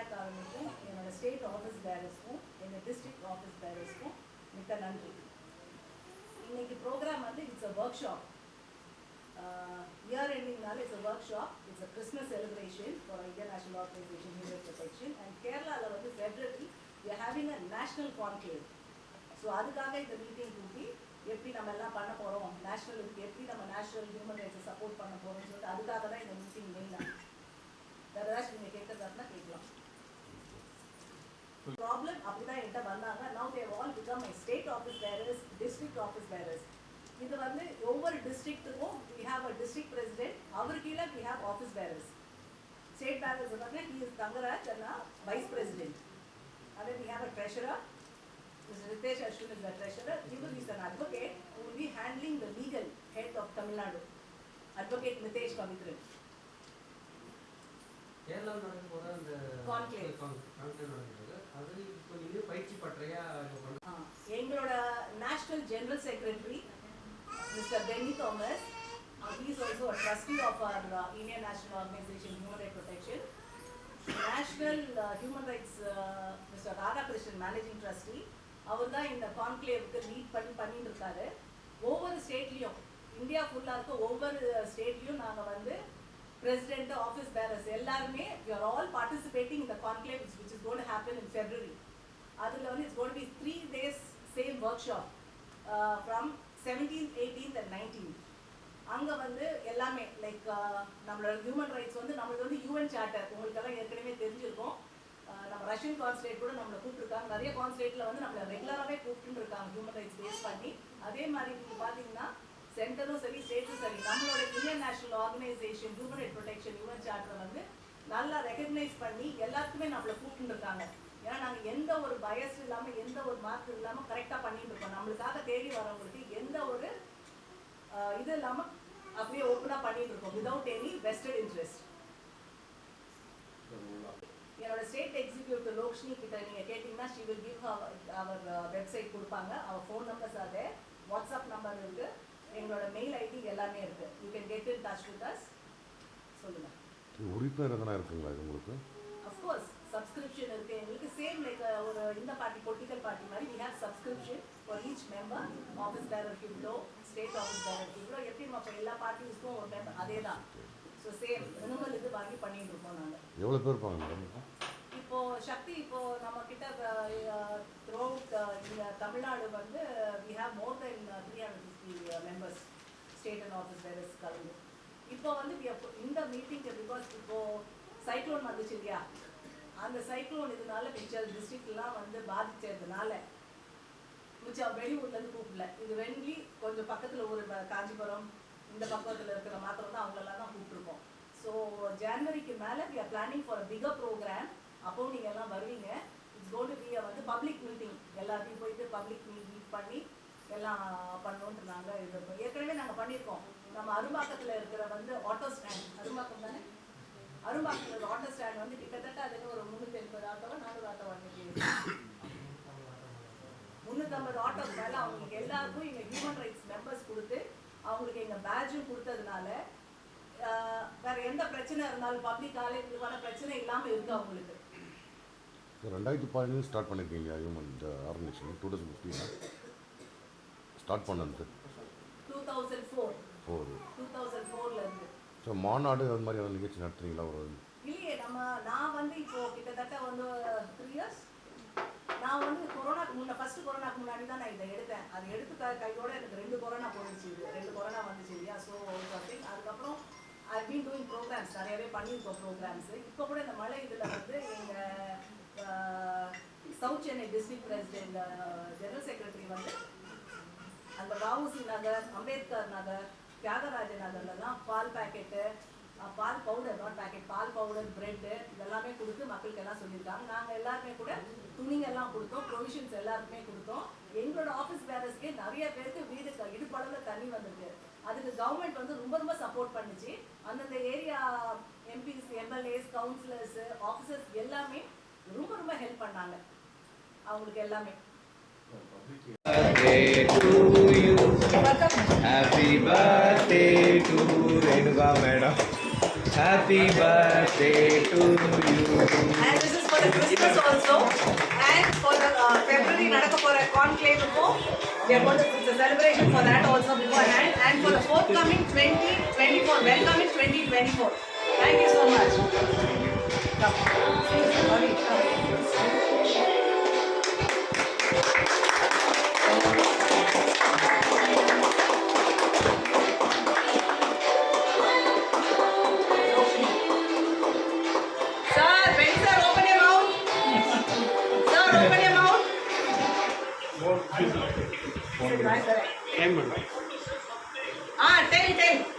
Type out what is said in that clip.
அத்தனை மீடியாக்காரங்களுக்கும் என்னோட state office பேரர்ஸ்க்கும் எங்கள் டிஸ்ட்ரிக்ட் ஆஃபீஸ் பேரர்ஸ்க்கும் மிக்க நன்றி. இன்னைக்கு ப்ரோக்ராம் வந்து it's a workshop year எண்டிங்னால it's a workshop it's a Christmas celebration for Indian National Organisation human protection and கேரளாவில் வந்து February we having a national conclave so அதுக்காக இந்த meeting கூட்டி எப்படி நம்ம எல்லாம் பண்ண போகிறோம் நேஷனல் எப்படி நம்ம நேஷனல் ஹியூமன் ரைட்ஸை சப்போர்ட் பண்ண போகிறோம்னு சொல்லிட்டு அதுக்காக தான் இந்த மீட்டிங் மெயினாக வேறு ஏதாச்சும் நீங்கள் கேட்கறதா கேட்கலாம் ப்ராப்ளம் அப்படிதான் என்கிட்ட வந்தாங்க now they all become my state office bearers district office bearers இது வந்து ஒவ்வொரு டிஸ்ட்ரிக்ட்டுக்கும் we have a district president அவர் கீழே we have office bearers state bearers வந்து he is Thangaraj Anna vice president அதே we have a treasurer Mr. Ritesh Ashwin is the treasurer. Even is an advocate who will be handling the legal head of Tamil Nadu. Advocate Nitesh Pavitran. கேரளாவில் நடக்கும் போது அந்த Conclave. Conclave நடக்கிறது பயிற்சி எங்களோட national general secretary mister Benny Thomas he also also trustee of of Indian National Organisation human Organization Human Rights human rights mister Radhakrishnan managing trustee அவர் தான் இந்த கான்க்ளேவுக்கு lead பண்ணி பண்ணிட்டு இருக்காரு. ஒவ்வொரு ஸ்டேட்லேயும் இந்தியா ஃபுல்லாக இருக்க ஒவ்வொரு ஸ்டேட்லேயும் நாங்கள் வந்து பிரசிடென்ட் ஆஃபீஸ் பேரர்ஸ் எல்லாருமே you are are all participating இந்த conclave is gonna happen in February அதில் வந்து it's gonna be three days same workshop from seventeen eighteenth and nineteen அங்கே வந்து எல்லாமே லைக் uh, நம்மளோட ஹியூமன் ரைட்ஸ் வந்து நம்மளுக்கு வந்து யூஎன் சார்ட்டர் உங்களுக்கெல்லாம் ஏற்கனவே தெரிஞ்சிருக்கும். Uh, நம்ம ரஷ்யன் கான்சுலேட் கூட நம்மளை கூப்பிட்டுருக்காங்க. நிறைய கான்சுலேட்டில் வந்து நம்மளை ரெகுலராகவே கூப்பிட்டு இருக்காங்க ஹியூமன் ரைட்ஸ் பேஸ் பண்ணி. அதே மாதிரி நீங்கள் பார்த்தீங்கன்னா சென்டரும் சரி ஸ்டேட்டும் சரி நம்மளோட Indian National Organisation human right protection UN charter வந்து நல்லா ரெகக்னைஸ் பண்ணி எல்லாத்துக்குமே நம்மளை கூப்பிட்டு இருக்காங்க. ஏன்னா நாங்கள் எந்த ஒரு பயஸ் இல்லாமல் எந்த ஒரு மார்க் இல்லாமல் கரெக்டாக பண்ணிட்டு இருக்கோம். நம்மளுக்காக தேடி வரவங்களுக்கு எந்த ஒரு இது இல்லாமல் அப்படியே ஓப்பனாக பண்ணிட்டு இருக்கோம். விதவுட் எனி வெஸ்டட் இன்ட்ரெஸ்ட் என்னோட ஸ்டேட் எக்ஸிக்யூட்டிவ் லோக்ஷினி கிட்ட நீங்க கேட்டீங்கன்னா she will give our website கொடுப்பாங்க. அவர் ஃபோன் நம்பர்ஸ் அதே வாட்ஸ்அப் நம்பர் இருக்கு. எங்களோட மெயில் ஐடி எல்லாமே இருக்கு. You can get in touch with us சொல்லுங்க. உறுப்பினர் எதனா இருக்குங்களா இது உங்களுக்கு? அஃப்கோர்ஸ் சப்ஸ்கிரிப்ஷன் இருக்கு. எங்களுக்கு சேம் லைக் ஒரு இந்த பார்ட்டி பொலிட்டிக்கல் பார்ட்டி மாதிரி we have subscription for each member office bearer இவ்வளோ ஸ்டேட் ஆஃபீஸ் பேரர் இவ்வளோ எப்படி இப்போ எல்லா பார்ட்டிஸ்க்கும் ஒரு மெம்பர் அதே தான். ஸோ சேம் மினிமல் இது வாங்கி பண்ணிட்டு இருக்கோம் நாங்கள் எவ்வளோ பேர் இருப்பாங்க மேடம் இப்போ? சக்தி இப்போ நம்ம கிட்ட த்ரூ தமிழ்நாடு வந்து we have more than three hundred fifty members state and office bearers கலந்து. இப்போ வந்து இந்த மீட்டிங்க்கு பிகாஸ் இப்போ சைக்ளோன் வந்துச்சு இல்லையா? அந்த சைக்ளோன் இதனால மிச்சம் டிஸ்ட்ரிக்ட்லாம் வந்து பாதிச்சதுனால மிச்சம் வெளியூர்லேருந்து கூப்பிடல. இது வெண்டி கொஞ்சம் பக்கத்தில் ஒரு காஞ்சிபுரம் இந்த பக்கத்தில் இருக்கிற மாத்திரம் தான் அவங்களெல்லாம் தான் கூப்பிட்ருக்கோம் ஸோ ஜனவரிக்கு மேலே we are planning for a bigger programme அப்போவும் நீங்கள் எல்லாம் வருவீங்க. இட்ஸ் கோன் டு பி வந்து பப்ளிக் மீட்டிங் எல்லாத்தையும் போயிட்டு பப்ளிக் மீட் பண்ணி எல்லாம் பண்ணோன்ட்டு நாங்கள் இது ஏற்கனவே நாங்கள் பண்ணியிருக்கோம். நம்ம அரும்பாக்கத்தில் இருக்கிற வந்து ஆட்டோ ஸ்டாண்ட் அரும்பாக்கம் தானே? அரும்பாக்கத்தில் ஆட்டோ ஸ்டாண்ட் வந்து கிட்டத்தட்ட அதுக்கு ஒரு முந்நூற்றி எண்பது ஆட்டோவா நானூறு ஆட்டோ வந்துட்டு முந்நூற்றம்பது ஆட்டோக்கு மேலே அவங்களுக்கு எல்லாருக்கும் எங்கள் ஹியூமன் ரைட்ஸ் மெம்பர்ஸ் கொடுத்து அவங்களுக்கு எங்கள் பேட்சும் கொடுத்ததுனால வேற எந்த பிரச்சனை இருந்தாலும் பப்ளிக் ஆலயத்துக்கான பிரச்சனை இல்லாமல் இருக்கு அவங்களுக்கு. ரெண்டாயிரத்தி பதினஞ்சு ஸ்டார்ட் பண்ணியிருக்கீங்க human organisation two thousand fifteen start பண்ணது. டூ தௌசண்ட் ஃபோர் இருந்து. ஸோ மாநாடு அது மாதிரி ஏதாவது நிகழ்ச்சி நடத்துறீங்களா ஒரு? இல்லையே நம்ம நான் வந்து இப்போ கிட்டத்தட்ட வந்து த்ரீ இயர்ஸ் நான் வந்து கொரோனாக்கு முன்ன ஃபர்ஸ்ட் கொரோனாக்கு முன்னாடி தான் நான் இதை எடுத்தேன். அது எடுத்து கையோட எனக்கு ரெண்டு கொரோனா போயிடுச்சு ரெண்டு கொரோனா வந்துச்சு இல்லையா? ஸோ சம்திங் அதுக்கப்புறம் ஐ பீன் டூயிங் ப்ரோக்ராம்ஸ் நிறையவே பண்ணியிருக்கோம் ப்ரோக்ராம்ஸ் இப்போ கூட இந்த மழை இதில் வந்து எங்கள் south Chennai district president general secretary வந்து அந்த வஉசி நகர் அம்பேத்கர் நகர் தியாகராஜ நகர்லலாம் பால் பாக்கெட்டு பால் பவுடர் நாட் பாக்கெட் பால் பவுடர் பிரெட்டு இதெல்லாமே கொடுத்து மக்களுக்கு எல்லாம் சொல்லியிருக்காங்க. நாங்கள் எல்லாருமே கூட துணிங்கெல்லாம் கொடுத்தோம் ப்ரொவிஷன்ஸ் எல்லாருக்குமே கொடுத்தோம். எங்களோட ஆஃபீஸ் பேரர்ஸ்க்கே நிறைய பேருக்கு வீடு க- தண்ணி வந்திருக்கு. அதுக்கு கவர்மெண்ட் வந்து ரொம்ப ரொம்ப சப்போர்ட் பண்ணுச்சு. அந்தந்த area MPs MLAs councillors officers எல்லாமே ரொம்ப ரொம்ப ஹெல்ப் பண்ணாங்க. அவங்களுக்கு எல்லாமே. birthday to you. Happy birthday to Renuka madam. Happy birthday to you. And this is for the Christmas also. And for the uh, February நடக்க போற conclave க்கும், we are going to, it's a celebration for that also beforehand. And for the forthcoming 2024, welcoming 2024. Thank you so much. Come. Ravi, come. Time बन रहा है हाँ tell tell